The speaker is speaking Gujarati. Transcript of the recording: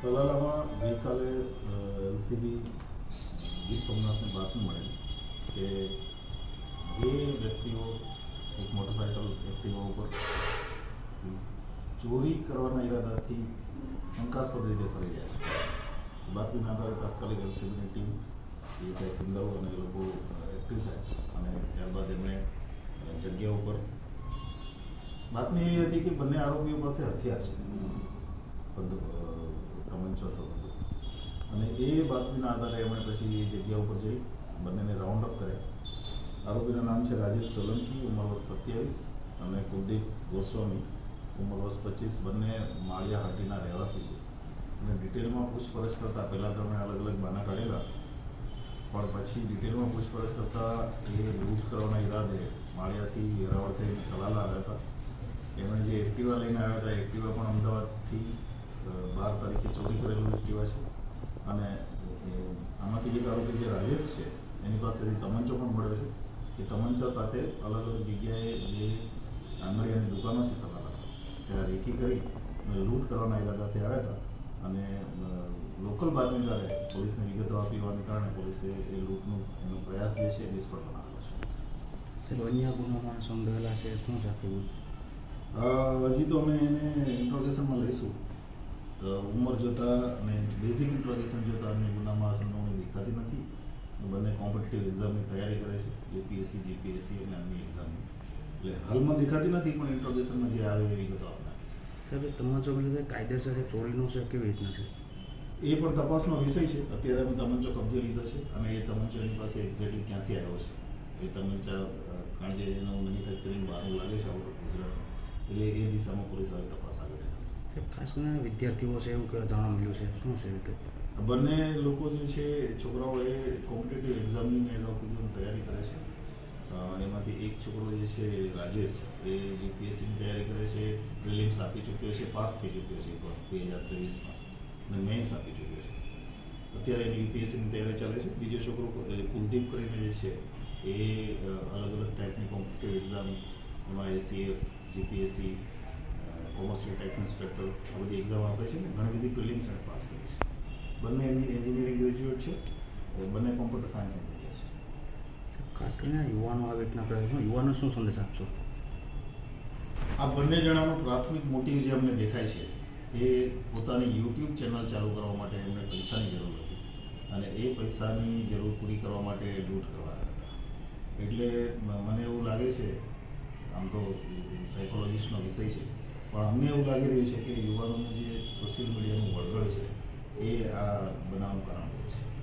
તલાલામાં ગઈકાલે એલસીબી ગીર સોમનાથને બાતમી મળેલી કે બે વ્યક્તિઓ, એક મોટરસાયકલ એક્ટિવા ઉપર ચોરી કરવાના ઈરાદાથી શંકાસ્પદ રીતે ફરી રહ્યા છે. બાતમીના આધારે તાત્કાલિક એલસીબીની ટીમ પીએસઆઈ સિંધાઉ અને એ લોકો એક્ટિવ થાય અને ત્યારબાદ એમણે જગ્યા ઉપર બાતમી એવી હતી કે બંને આરોપીઓ પાસે હથિયાર છે. અને આધારે એમણે પછી એ જગ્યા ઉપર જઈ બંનેને રાઉન્ડ અપ કર્યા. આરોપીનું નામ છે રાજેશ સોલંકી, ઉંમર વર્ષ સત્યાવીસ અને કુલદીપ ગોસ્વામી, ઉંમર વર્ષ પચીસ. બંને માળિયા હાટીના રહેવાસી છે. અને ડિટેલમાં પૂછપરછ કરતાં, પહેલાં તો અમે અલગ અલગ બાના કાઢેલા, પણ પછી ડિટેલમાં પૂછપરછ કરતાં એ લૂંટ કરવાના ઈરાદે માળિયાથી વેરાવળ થઈને તલાલા આવ્યા હતા. એમણે જે એક્ટિવા લઈને આવ્યા હતા એક્ટિવા પણ અમદાવાદથી બાર તારીખે ચોરી કરેલું એક્ટિવા છે. અને આમાંથી એક આરોપી જે રાજેશ છે એની પાસેથી તમંચો પણ મળ્યો છે. એ તમંચા સાથે અલગ અલગ જગ્યાએ જે આંગળીયાની દુકાનો છે તલાલા ત્યાં રેકી કરી લૂંટ કરવાના ઈરાદાથી આવ્યા હતા. અને લોકલ બાતમીદારે પોલીસને વિગતો આપી હોવાને કારણે પોલીસે એ લૂંટનો એનો પ્રયાસ જે છે એ નિષ્ફળ બનાવ્યો છે. સર અન્ય ગુનામાં સંડોવાયેલા છે શું છે આખી? હજી તો અમે એને ઇન્ટ્રોગેશનમાં લઈશું. ઉંમર જોતાં અને બેઝિક ઇન્ટ્રોગેશન જોતાં અમને ગુનામાં સંડોવણી દેખાતી નથી. બંને કોમ્પિટિટિવ એક્ઝામની તૈયારી કરે છે. યુપીએસસી જીપીએસસી અને અન્ય એક્ઝામની એટલે હાલમાં દેખાતી નથી પણ ઇન્ટ્રોગેશનમાં જે આવે એ વિગતો આપણે સાહેબ તમારો જે કાયદેસર ચોરીનું છે કેવી રીતના છે? એ પણ તપાસનો વિષય છે. અત્યારે અમે તમંચો કબજે લીધો છે અને એ તમંચો એની પાસે એક્ઝેક્ટલી ક્યાંથી આવ્યો છે. એ તમંચા કારણ કે એનું મેન્યુફેક્ચરિંગ બહારનું લાગે છે આઉટ ઓફ ગુજરાત. એટલે એ દિશામાં પોલીસ હવે તપાસ આગળ કરશે ખાસ કરીને વિદ્યાર્થીઓ છે એવું કે જાણવા મળ્યું છે? શું છે કે બંને લોકો જે છે, છોકરાઓ એ કોમ્પિટેટિવ એક્ઝામની મેં અગાઉ તૈયારી કરે છે. એમાંથી એક છોકરો જે છે, રાજેશ, એ યુપીએસસીની તૈયારી કરે છે પ્રિલિમ્સ આપી ચૂક્યો છે, પાસ થઈ ચૂક્યો છે બે હજાર ત્રેવીસમાં. અને મેન્સ આપી ચૂક્યો છે. અત્યારે એની યુપીએસસીની તૈયારી ચાલે છે. બીજો છોકરો કુલદીપ કરીને જે છે, એ અલગ અલગ ટાઈપની કોમ્પિટેટિવ એક્ઝામ એમાં ACF GPSC commercial tax inspector આ બધી એક્ઝામ આપે છે ને ઘણી બધી પ્રિલિમ્સ એને પાસ કરી છે. બંને એમની એન્જિનિયરિંગ ગ્રેજ્યુએટ છે અને બંને કોમ્પ્યુટર સાયન્સ એન્જિનિયર છે. ખાસ કરીને યુવાનો આવે રીતના પ્રયત્નો યુવાનો શું સંદેશ આપશો? આ બંને જણાનો પ્રાથમિક મોટિવ જે અમને દેખાય છે એ પોતાની યુટ્યુબ ચેનલ ચાલુ કરવા માટે એમને પૈસાની જરૂર હતી. અને એ પૈસાની જરૂર પૂરી કરવા માટે લૂંટ કરવા હતા. એટલે મને એવું લાગે છે આમ તો સાયકોલોજીસ્ટનો વિષય છે પણ અમને એવું લાગી રહ્યું છે કે યુવાનોનું જે સોશિયલ મીડિયાનું વળગડ છે, એ આ બનાવનું કારણ છે.